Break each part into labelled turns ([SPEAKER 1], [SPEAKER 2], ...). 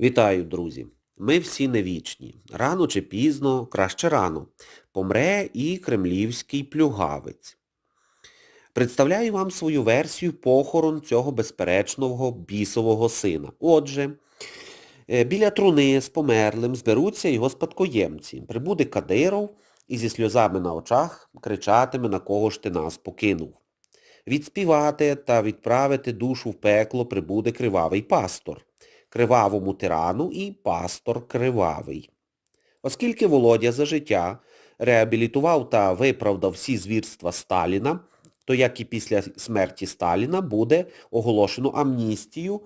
[SPEAKER 1] Вітаю, друзі! Ми всі не вічні. Рано чи пізно, краще рано, помре і кремлівський плюгавець. Представляю вам свою версію похорон цього безперечного бісового сина. Отже, е, біля труни з померлим зберуться його спадкоємці. Прибуде Кадиров і зі сльозами на очах кричатиме, на кого ж ти нас покинув. Відспівати та відправити душу в пекло прибуде кривавий пастор кривавому тирану і пастор кривавий. Оскільки Володя за життя реабілітував та виправдав всі звірства Сталіна, то як і після смерті Сталіна буде оголошено амністію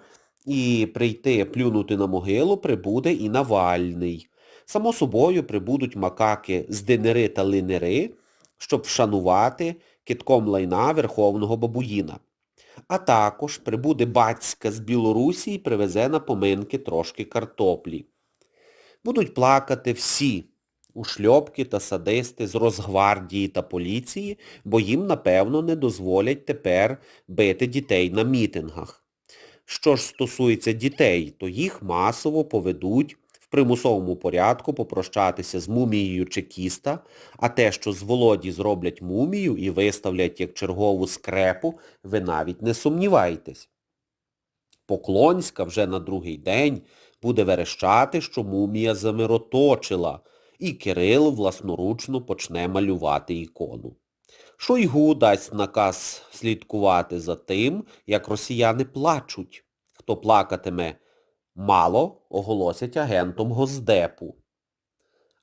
[SPEAKER 1] і прийти плюнути на могилу прибуде і Навальний. Само собою прибудуть макаки з динери та линери, щоб вшанувати китком лайна верховного бабуїна. А також прибуде батька з Білорусі і привезе на поминки трошки картоплі. Будуть плакати всі ушльопки та садисти з Росгвардії та поліції, бо їм, напевно, не дозволять тепер бити дітей на мітингах. Що ж стосується дітей, то їх масово поведуть примусовому порядку попрощатися з мумією чекіста, а те, що з Володі зроблять мумію і виставлять як чергову скрепу, ви навіть не сумнівайтесь. Поклонська вже на другий день буде верещати, що мумія замироточила, і Кирил власноручно почне малювати ікону. Шойгу дасть наказ слідкувати за тим, як росіяни плачуть. Хто плакатиме мало, оголосять агентом Госдепу.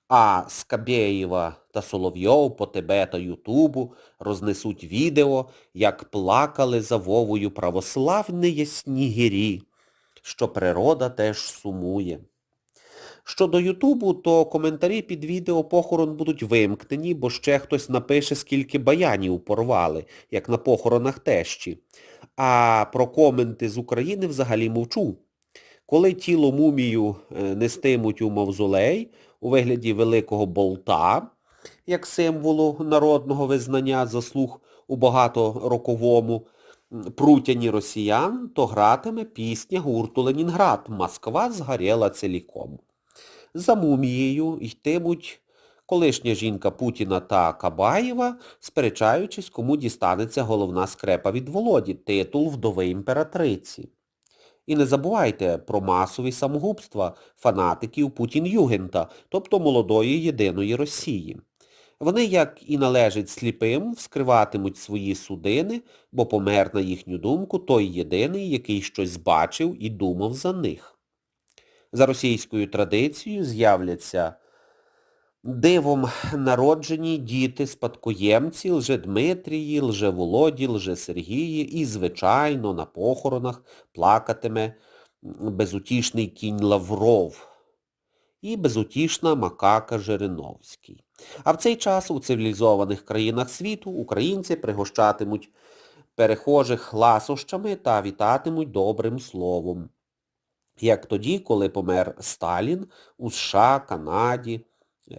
[SPEAKER 1] А Скабєєва та Соловйов по ТБ та Ютубу рознесуть відео, як плакали за Вовою православні снігирі, що природа теж сумує. Щодо Ютубу, то коментарі під відео похорон будуть вимкнені, бо ще хтось напише, скільки баянів порвали, як на похоронах тещі. А про коменти з України взагалі мовчу. Коли тіло мумію е, нестимуть у мавзолей у вигляді великого болта, як символу народного визнання заслуг у багатороковому прутяні росіян, то гратиме пісня гурту Ленінград «Москва згоріла ціліком». За мумією йтимуть колишня жінка Путіна та Кабаєва, сперечаючись, кому дістанеться головна скрепа від Володі, титул вдови імператриці. І не забувайте про масові самогубства фанатиків Путін-Югента, тобто молодої єдиної Росії. Вони, як і належить сліпим, вскриватимуть свої судини, бо помер, на їхню думку, той єдиний, який щось бачив і думав за них. За російською традицією з'являться дивом народжені діти, спадкоємці Лжедмитрії, Лжеволоді, Лжесергії і, звичайно, на похоронах плакатиме безутішний кінь Лавров і безутішна макака Жириновський. А в цей час у цивілізованих країнах світу українці пригощатимуть перехожих ласощами та вітатимуть добрим словом. Як тоді, коли помер Сталін у США, Канаді,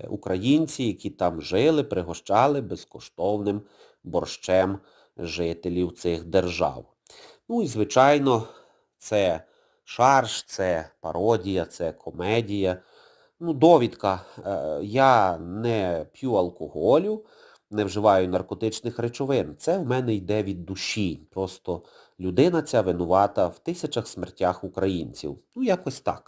[SPEAKER 1] українці, які там жили, пригощали безкоштовним борщем жителів цих держав. Ну і, звичайно, це шарж, це пародія, це комедія. Ну, довідка. Е, Я не п'ю алкоголю, не вживаю наркотичних речовин. Це в мене йде від душі. Просто людина ця винувата в тисячах смертях українців. Ну, якось так.